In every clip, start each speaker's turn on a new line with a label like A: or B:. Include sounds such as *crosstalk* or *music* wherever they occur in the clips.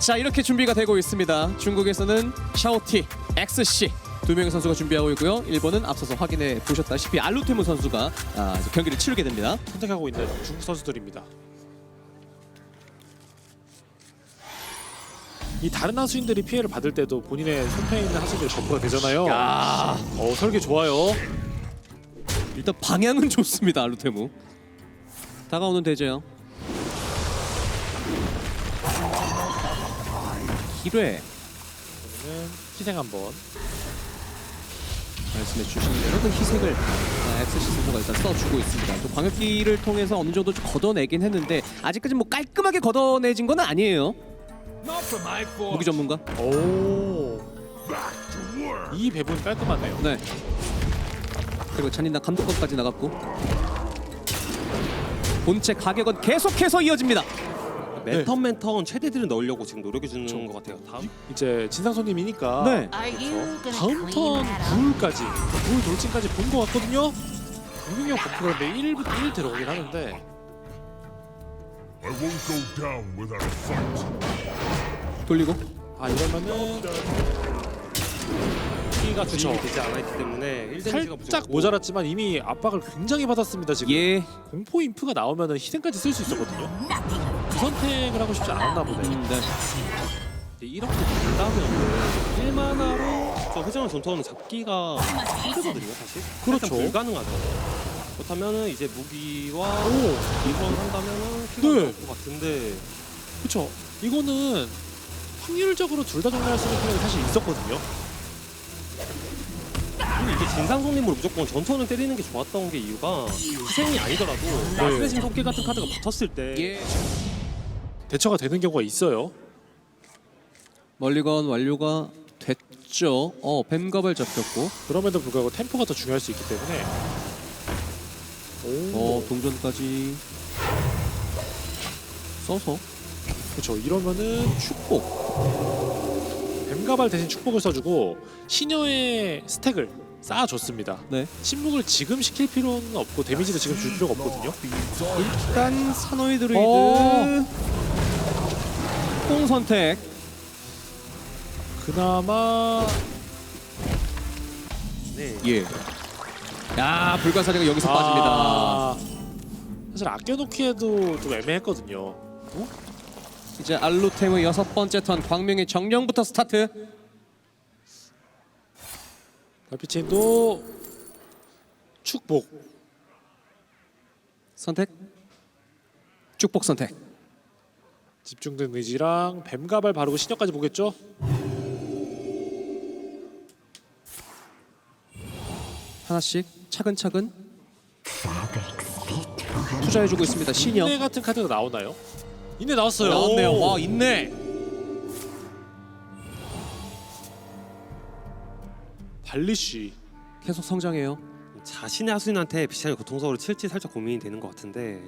A: 자 이렇게 준비가 되고 있습니다. 중국에서는 샤오티, XC 두 명의 선수가 준비하고 있고요. 일본은 앞서서 확인해 보셨다시피 알루테무 선수가 아, 이제 경기를 치르게 됩니다.
B: 선택하고 있는 중국 선수들입니다. 이 다른 하수인들이 피해를 받을 때도 본인의 손패에 있는 하수인들이 버프가 되잖아요.
A: 야
B: 어 설계 좋아요.
A: 일단 방향은 *laughs* 좋습니다. 알루테무 다가오는 대제요. 기뢰
B: 그러면 희생 한번.
A: 말씀해 주신 대로 그 희생을 아, XC 선수가 일단 써주고 있습니다. 또 광역기를 통해서 어느 정도 좀 걷어내긴 했는데 아직까지 뭐 깔끔하게 걷어내진 건 아니에요. 무기 전문가.
B: 오. 이 배분 깔끔하네요.
A: 네. 그리고 잔인한 감독권까지 나갔고 본체 가격은 계속해서 이어집니다.
C: 맨턴 맨턴 최대들을 넣으려고 지금 노력해 주는
B: 그쵸.
C: 것 같아요. 다음
B: 이제 진상 손님이니까
A: 네.
B: 다음 턴 불까지 불 돌진까지 본 것 같거든요. 공격력 버프가 근데 1부터 1 들어오긴 하는데
D: I won't go down without a fight.
A: 돌리고
B: 아 이러면은
C: 키가
B: 그쵸.
C: 주입이 되지 않아 있기 때문에 1데미지가
B: 살짝 모자랐지만 이미 압박을 굉장히 받았습니다 지금.
A: 예.
B: 공포 인프가 나오면은 희생까지 쓸 수 있었거든요. 그 선택을 하고 싶지 않았나 보네.
A: 음, 네.
C: 이렇게 된다면 1만화로 저 회전을 전투하는 잡기가 힘들거든요, 사실.
B: 그렇죠.
C: 불가능하죠. 그렇다면은 이제 무기와
B: 오,
C: 이선 한다면은 피가
B: 네.
C: 것 같은데
B: 그쵸. 이거는 확률적으로 둘 다 정리할 수 있는 플레이 사실 있었거든요.
C: 진상손님으로 무조건 전투원을 때리는 게 좋았던 게 이유가 희생이 아니더라도 마스레신 토끼 같은 카드가 붙었을 때
A: 예.
B: 대처가 되는 경우가 있어요.
A: 멀리건 완료가 됐죠. 어, 뱀갑을 잡혔고
B: 그럼에도 불구하고 템포가 더 중요할 수 있기 때문에. 오,
A: 어, 동전까지 써서
B: 그렇죠. 이러면은
A: 축복.
B: 뱀가발 대신 축복을 써주고 시녀의 스택을 쌓아줬습니다.
A: 네.
B: 침묵을 지금 시킬 필요는 없고 데미지도 지금 줄 필요가 없거든요.
A: 일단 사노이 드루이드
B: 어.
A: 공 선택.
B: 그나마
C: 네.
A: 예. 야, 불가사리가 여기서 빠집니다.
B: 아, 사실 아껴놓기에도 좀 애매했거든요.
A: 이제 알루테무 여섯 번째 턴 광명의 정령부터 스타트.
B: 달피체인도 축복.
A: 선택. 축복 선택.
B: 집중된 의지랑 뱀가발 바르고 신역까지 보겠죠?
A: 하나씩 차근차근 투자해주고 있습니다. 신여.
B: 인내 같은 카드가 나오나요? 인내 나왔어요.
A: 나왔네요. 와, 있네.
B: 발리쉬.
A: 계속 성장해요.
C: 자신의 하수인한테 비슷한 고통스러움을 칠지 살짝 고민이 되는 것 같은데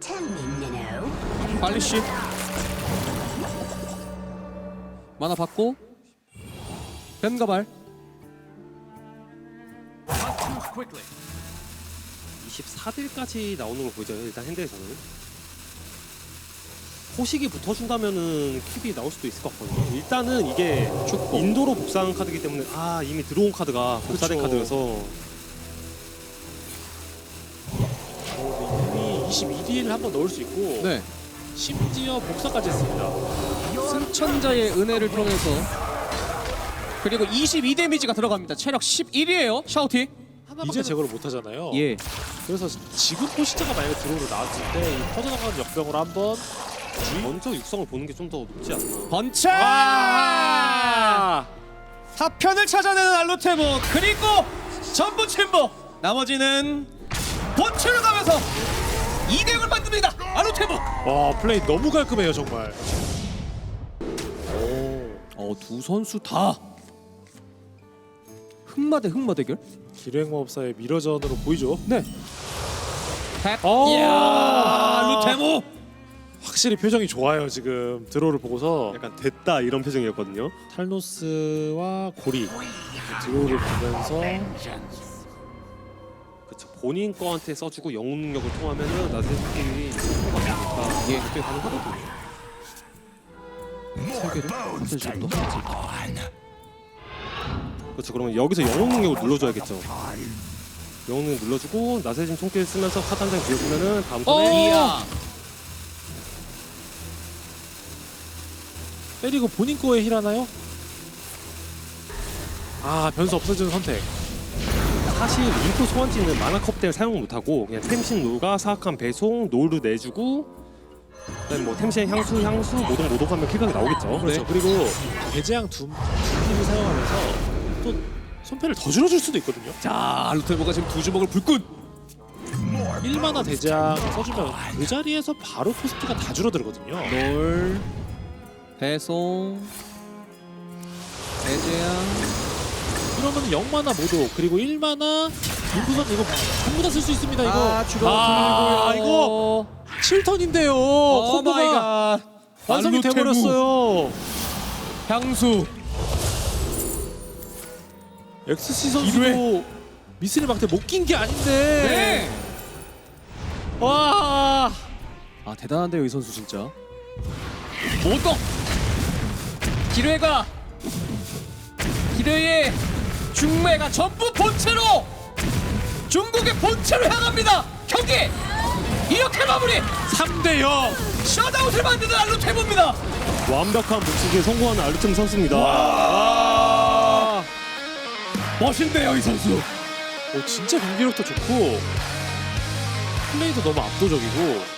E: Tell me, Minnow.
A: 빨리 씨. 만화 받고 뱀가발
C: 24딜까지 나오는 걸 보이죠 일단 핸드에서는 호식이 붙어준다면은 킵이 나올 수도 있을 것 같거든요 일단은 이게
A: 축복.
C: 인도로 복사한 카드이기 때문에 아 이미 들어온 카드가 복사된
B: 그쵸.
C: 카드여서
B: 어, 이미 22딜 한번 넣을 수 있고
A: 네.
B: 심지어 복사까지 했습니다.
A: 승천자의 은혜를 통해서 그리고 22 데미지가 들어갑니다. 체력 11이에요. 샤오티.
B: 이제 제거를 못 하잖아요.
A: 예.
B: 그래서 지금 포시자가 만약에 들어오로 나왔을 때이 퍼져나가는 역병으로 한번
C: 먼저 육성을 보는 게 좀 더 높지 않나
A: 번차!
B: 아!
A: 사편을 찾아내는 알루테모 그리고 전부 침보 나머지는 본체를 가면서 2대0을 만듭니다 알루테모
B: 와 플레이 너무 깔끔해요 정말. 오
A: 어, 두 선수 다 흑마 대 흑마 대결?
B: 기뢰행마법사의 미러전으로 보이죠.
A: 네 탭.
B: 오!
A: 이야 루테모
B: 확실히 표정이 좋아요 지금 드로우를 보고서
C: 약간 됐다 이런 표정이었거든요
B: 탈노스와 고리 드로우를 보면서
C: 그쵸 본인 거한테 써주고 영웅 능력을 통하면은 나중에 스킬이 효과가 나니까
A: 예.
C: 그게 가능하거든요
A: 설계를 어떤 식으로 할지.
C: 그렇죠. 그러면 여기서 영웅 능력을 눌러줘야겠죠. 영웅 능력 눌러주고 나세진 손길 쓰면서 카드 한장 비워주면은 다음
B: 어!
C: 턴에
A: 이야.
B: 때리고 본인 거에 힐 하나요? 아 변수 없어지는 선택.
C: 사실 인프 소환지는 만화 컵 때문에 사용 못하고 그냥 템신 노가 사악한 배송 노루 내주고 그다음에 뭐 템신 향수 향수 모동 모독하면 킬각이 나오겠죠.
B: 그렇죠. 그리고 배제양 두, 두 팀을 사용하면서 또 손패를 더 줄여줄 수도 있거든요.
A: 자 루테보가 지금 두 주먹을 불끈.
B: 1만화 대장 써주면 그 자리에서 바로 코스트가 다 줄어들거든요.
A: 놀 배송 배제양
B: 그러면 0만화 모독 그리고 1만화 인구선 이거 전부 다 쓸 수 있습니다. 이거
A: 아
B: 아. 이거 7턴인데요.
A: 오 마이
B: 콤보가
A: 갓.
B: 완성이
A: 알루테무.
B: 돼버렸어요.
A: 향수
B: XC 선수도 미스를 막대 못 낀 게 아닌데.
A: 네.
B: 와.
A: 아 대단한데요 이 선수 진짜 모독 기뢰가 기뢰의 중매가 전부 본체로 중국의 본체로 향합니다 경기 이렇게 마무리
B: 3대 0.
A: 셧아웃을 만드는 알루테보입니다
C: 완벽한 복수기에 성공하는 알루템 선수입니다.
B: 아.
A: 멋있네요 이 선수
B: 오, 진짜 경기력도 좋고 플레이도 너무 압도적이고